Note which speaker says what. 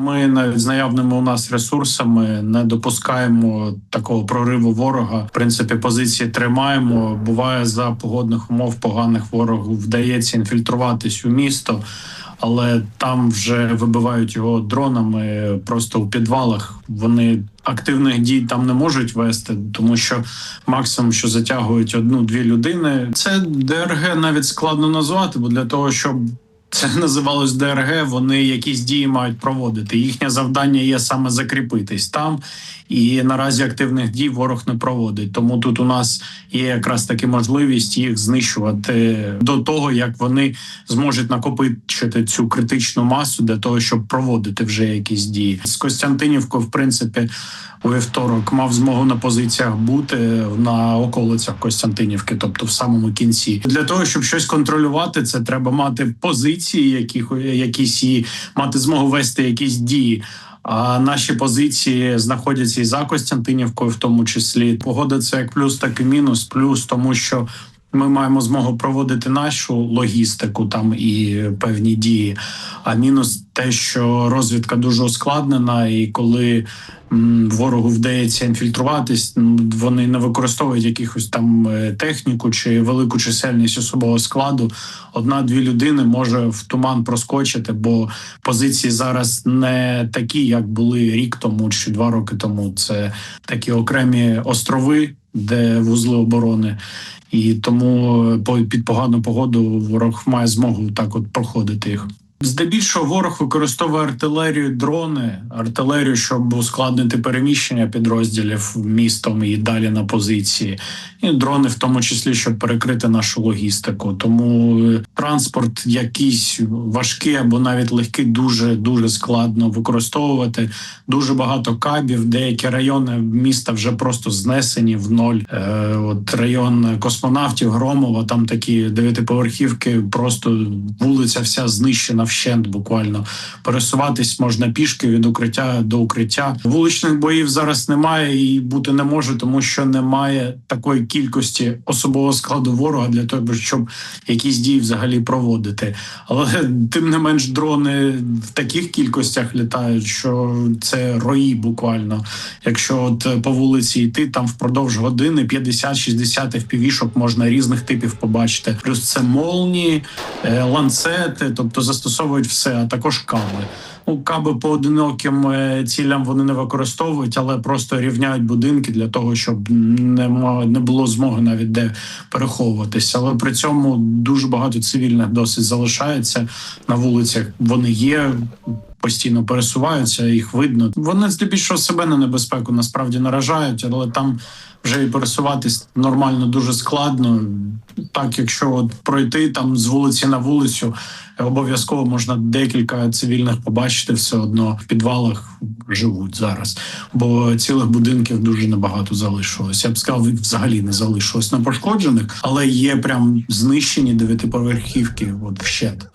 Speaker 1: Ми навіть з наявними у нас ресурсами не допускаємо такого прориву ворога. В принципі, позиції тримаємо. Буває за погодних умов поганих ворогу вдається інфільтруватись у місто. Але там вже вибивають його дронами просто у підвалах. Вони активних дій там не можуть вести, тому що максимум, що затягують одну-дві людини, це ДРГ навіть складно назвати, бо для того, щоб це називалось ДРГ, вони якісь дії мають проводити. Їхнє завдання є саме закріпитись там, і наразі активних дій ворог не проводить. Тому тут у нас є якраз таки можливість їх знищувати до того, як вони зможуть накопичити цю критичну масу для того, щоб проводити вже якісь дії. З Костянтинівкою, в принципі, у вівторок мав змогу на позиціях бути на околицях Костянтинівки, тобто в самому кінці. Для того щоб щось контролювати, це треба мати позиції, яких якісь і мати змогу вести якісь дії. А наші позиції знаходяться і за Костянтинівкою, в тому числі погода це як плюс, так і мінус. Плюс тому, що ми маємо змогу проводити нашу логістику там і певні дії. А мінус те, що розвідка дуже ускладнена, і коли ворогу вдається інфільтруватись, м, вони не використовують якихось там е, техніку чи велику чисельність особового складу. Одна-дві людини може в туман проскочити, бо позиції зараз не такі, як були рік тому чи два роки тому. Це такі окремі острови, де вузли оборони. І тому по- під погану погоду ворог має змогу так от проходити їх. Здебільшого ворог використовує артилерію, дрони, артилерію, щоб ускладнити переміщення підрозділів містом і далі на позиції, і дрони, в тому числі, щоб перекрити нашу логістику. Тому е, транспорт якийсь важкий або навіть легкий, дуже дуже складно використовувати. Дуже багато кабів. Деякі райони міста вже просто знесені в ноль. Е, от район космонавтів Громова, там такі дев'ятиповерхівки, просто вулиця вся знищена вщент. Буквально пересуватись можна пішки від укриття до укриття. Вуличних боїв зараз немає і бути не може, тому що немає такої кількості особового складу ворога для того, щоб якісь дії взагалі проводити. Але тим не менш дрони в таких кількостях літають, що це рої буквально. Якщо от е, по вулиці йти, там впродовж години 50-60 FPV-шок можна різних типів побачити. Плюс це молні, е, ланцети, тобто застосовують все, а також каби. Ну, каби поодиноким е, цілям вони не використовують, але просто рівняють будинки для того, щоб не не було змоги навіть де переховуватися. Але при цьому дуже багато цивільних досить залишається на вулицях. Вони є. Постійно пересуваються, їх видно. Вони здебільшого себе на небезпеку насправді наражають, але там вже і пересуватись нормально дуже складно. Так, якщо от пройти там з вулиці на вулицю, обов'язково можна декілька цивільних побачити все одно в підвалах живуть зараз, бо цілих будинків дуже небагато залишилось. Я б сказав, взагалі не залишилось непошкоджених, але є прям знищені дев'ятиповерхівки. От вщет.